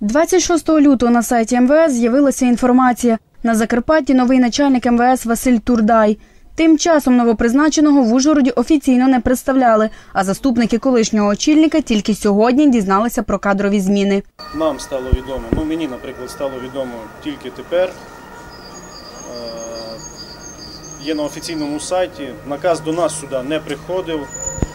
26 лютого на сайті МВС з'явилася інформація. На Закарпатті новий начальник МВС Василь Турдай. Тим часом новопризначеного в Ужгороді офіційно не представляли, а заступники колишнього очільника тільки сьогодні дізналися про кадрові зміни. Нам стало відомо, ну мені, наприклад, стало відомо тільки тепер. Е, Є на офіційному сайті. Наказ до нас сюди не приходив.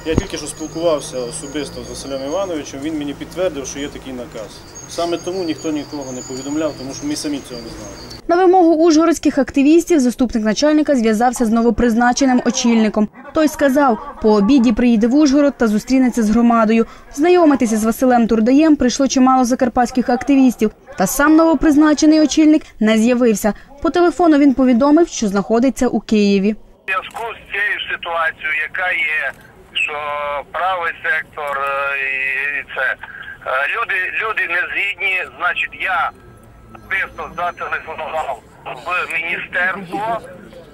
Я тільки що спілкувався особисто з Василем Івановичем. Він мені підтвердив, що є такий наказ. Саме тому ніхто нікого не повідомляв, тому що ми самі цього не знали. На вимогу ужгородських активістів заступник начальника зв'язався з новопризначеним очільником. Той сказав, по обіді приїде в Ужгород та зустрінеться з громадою. Знайомитися з Василем Турдаєм прийшло чимало закарпатських активістів. Та сам новопризначений очільник не з'явився. По телефону він повідомив, що знаходиться у Києві. В зв'язку з цією ситуацією, яка є, що правий сектор е, і це. Е, люди, люди не згідні, значить я особисто зателефонував в міністерство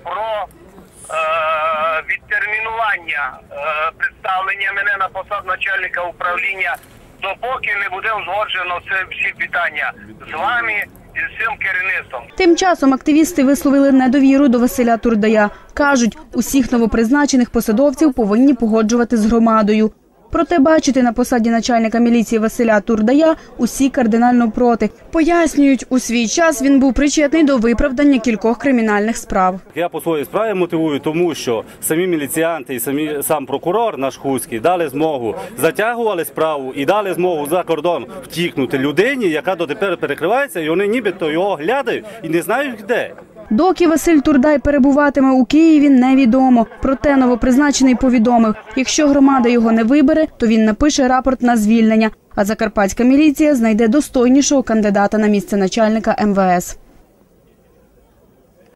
про е, відтермінування е, представлення мене на посаду начальника управління, допоки не буде узгоджено це всі питання з вами з керівництвом. Тим часом активісти висловили недовіру до Василя Турдая. Кажуть, усіх новопризначених посадовців повинні погоджувати з громадою. Проте бачити на посаді начальника міліції Василя Турдая усі кардинально проти. Пояснюють, у свій час він був причетний до виправдання кількох кримінальних справ. Я по своїй справі мотивую, тому що самі міліціянти і самі сам прокурор наш Хуцький дали змогу затягували справу і дали змогу за кордон втікнути людині, яка дотепер перекривається, і вони нібито його глядають і не знають де. Доки Василь Турдай перебуватиме у Києві, невідомо. Проте новопризначений повідомив, якщо громада його не вибере, то він напише рапорт на звільнення. А закарпатська міліція знайде достойнішого кандидата на місце начальника МВС.